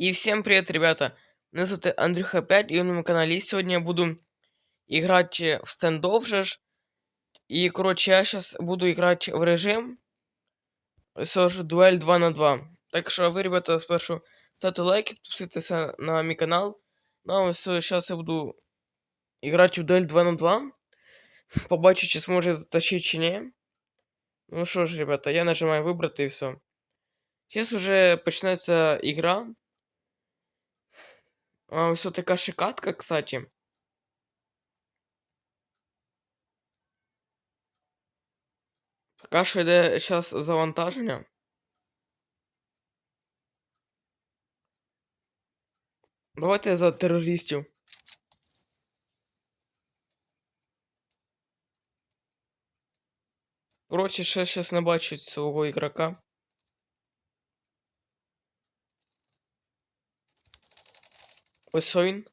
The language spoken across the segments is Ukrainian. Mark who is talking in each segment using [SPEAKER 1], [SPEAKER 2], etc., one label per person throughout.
[SPEAKER 1] И всем привет, ребята! Меня зовут Андрюха 5, и на моем канале сегодня я буду играть в стендов же. И, короче, я сейчас буду играть в режим все ж дуэль 2 на 2. Так що ви, ребята, спершу ставте лайки, підписуйтесь на мій канал. Ну, а зараз я буду играть в дуэль 2 на 2. Побачу, чи зможу затащить чи ні. Ну що ж, ребята, я нажимаю вибрати і все. Сейчас уже почнеться игра. А, ось така шикатка, кстати. Пока що йде зараз завантаження. Давайте за терористів. Коротше, ще щас не бачу свого ігрока. Ось він.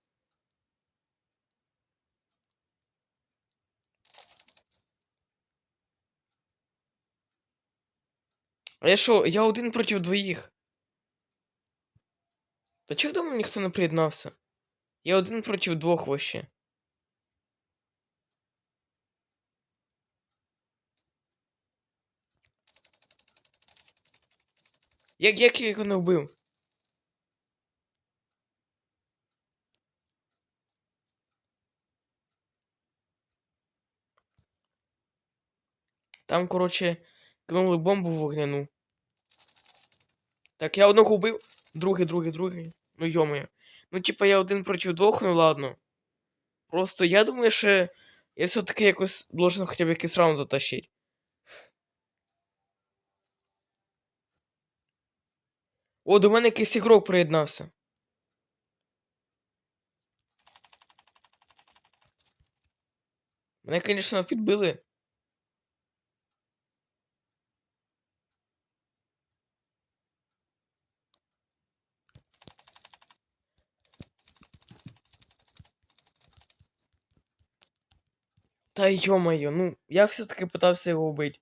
[SPEAKER 1] А я що, я один проти двоїх. Та чого до мене ніхто не приєднався? Я один проти двох вообще. Як, як я його не вбив? Там, короче, кинули бомбу вогняну. Так, я одного убив, другий, другий, другий. Ну йомає. Ну, типа, я один проти двох, ну ладно. Просто я думаю, що я все-таки якось должен хоча б якийсь раунд затащити. О, до мене якийсь ігрок приєднався. Мене, звісно, підбили. Та ё-моё, ну, я все-таки пытался его убить.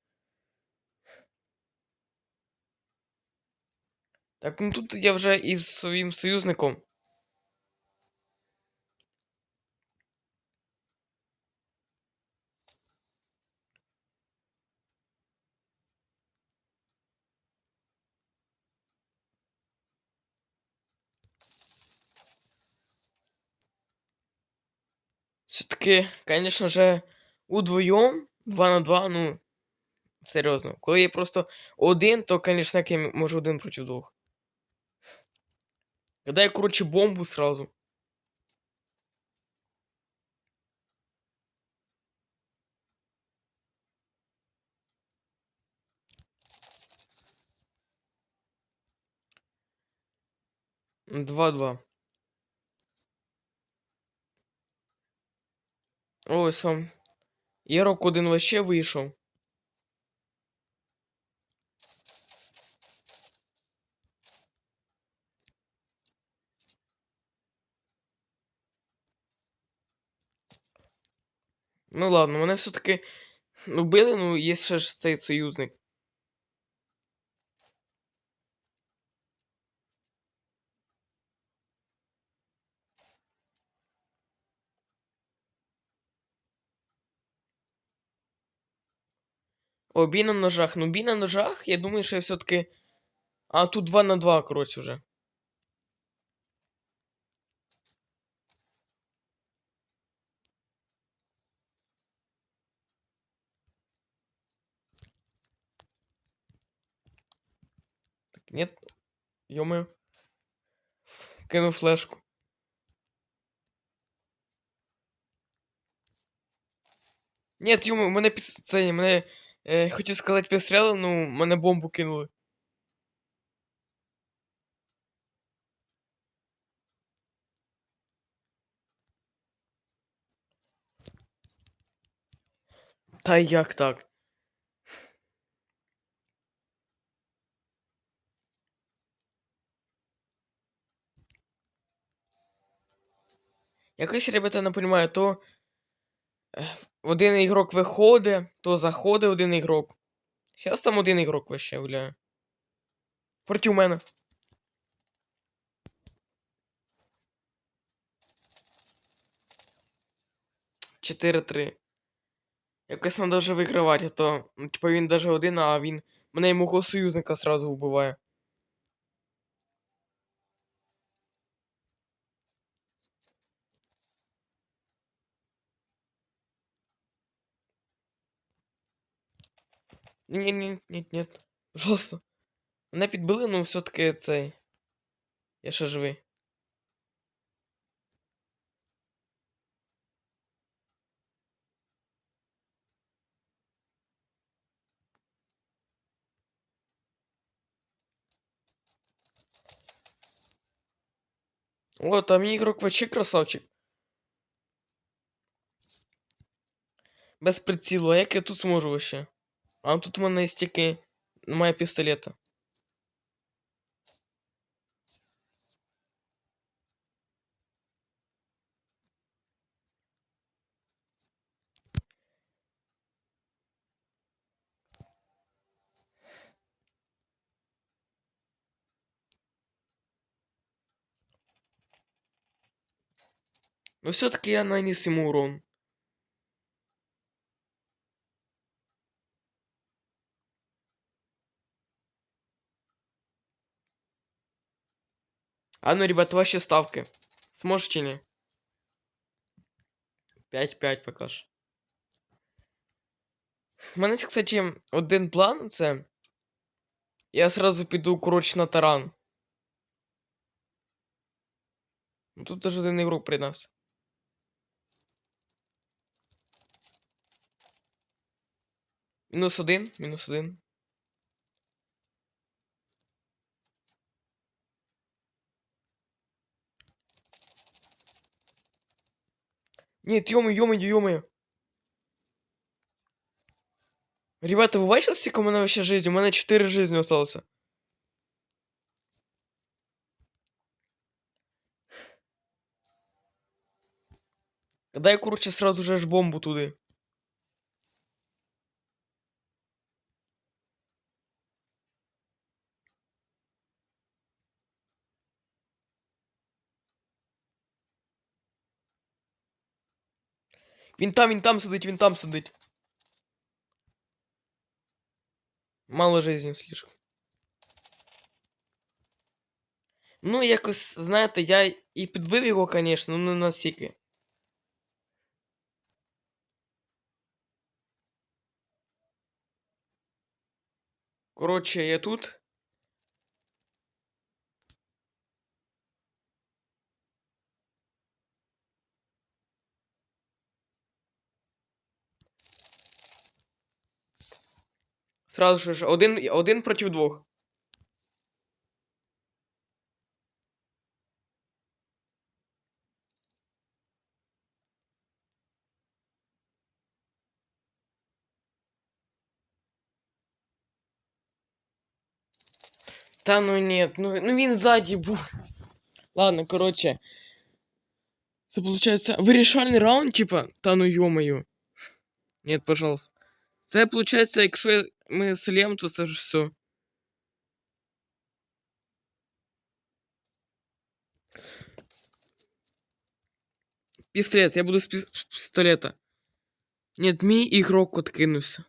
[SPEAKER 1] Так, ну тут я вже із своїм союзником. Все-таки, конечно же, удвоєм 2 на 2, ну. Серйозно. Коли є просто один, то, конечно, я можу один проти двох. Когда я, короче, бомбу сразу. Два-два. Ось сам. Єрок один лише вийшов. Ну ладно, мене все-таки вбили, ну є ще ж цей союзник. О, бій на ножах. Ну, бій на ножах, я думаю, що я все-таки. А, тут 2 на 2, коротше, вже. Так, нет. Ё-моё. Кинув флешку. Нет, ё мене під... це, мене Е, Хотів сказати підстріли, ну мене бомбу кинули. Та як так? Якось, ребята, не понимаю, то один ігрок виходить, то заходить один ігрок. Зараз там один ігрок вищевляє. Проти мене. Чотири-три. Якось нам даже вигравати, а то, типа він даже один, а він мене його союзника зразу вбиває. Ні, ні, ні, ні. Пожалуйста. Мене підбили, ну все-таки цей. Я ще живий. О, там ігрок вообще красавчик. Без прицілу, а як я тут зможу вообще? А тут у мене є тільки немає пістолета. Но все-таки я нанес ему урон. А ну, ребят, ваші ставки. Сможешь чи ні? 5-5 поки що. У мене, кстати, один план це. Я сразу піду, коротше, на таран. Тут даже один ігрок приєднався. Мінус один, мінус один. Нет, ё-моё, ё-моё, ё-моё. Ребята, ви бачили, скільки у мене вообще жизни? У мене 4 жизни осталося. Дай, короче, сразу же ж бомбу туди. Він там, він там сидить, він там сидить. Мало жизни слишком. Ну, якось, знаєте, я і підбив його, звісно, ну не настільки. Коротше, я тут. Сразу же один, один проти двох. Та ну нет, ну, ну він ззаді був. Ладно, короче. Це получается вирішальний раунд, типа, та ну ё-моё. Нет, пожалуйста. Це получается, якщо ми слем, то це ж все. Пістолет, я буду з пі- з пістолета. Нет, мій ігрок откинувся.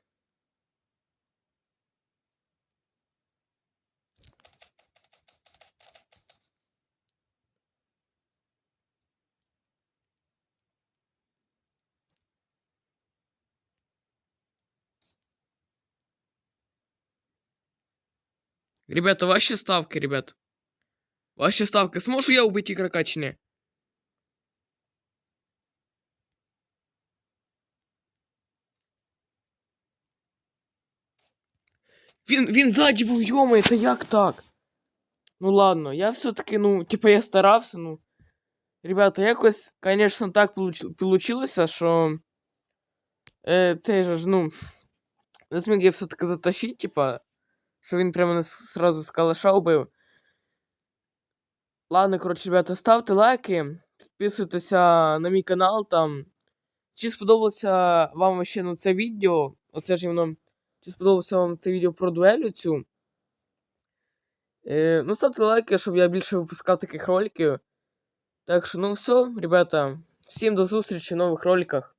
[SPEAKER 1] Ребята, ваші ставки, ребят. Ваші ставки. Зможу я убити ігрока чи ні? Він, він ззаді був, йомай, це як так? Ну ладно, я все-таки, ну, типа, я старався, ну. Ребята, якось, конечно, так получ- получилося, що. Е, цей же ж, ну. Не зміг я все-таки затащити, типа, Що він прямо нас сразу з калаша убив. Ладно, коротше, ребята, ставте лайки, підписуйтеся на мій канал там. Чи сподобалося вам ще ну, це відео? Оце ж воно. Чи сподобалося вам це відео про дуелю цю? Е, ну, ставте лайки, щоб я більше випускав таких роликів. Так що, ну все, ребята, всім до зустрічі в нових роликах.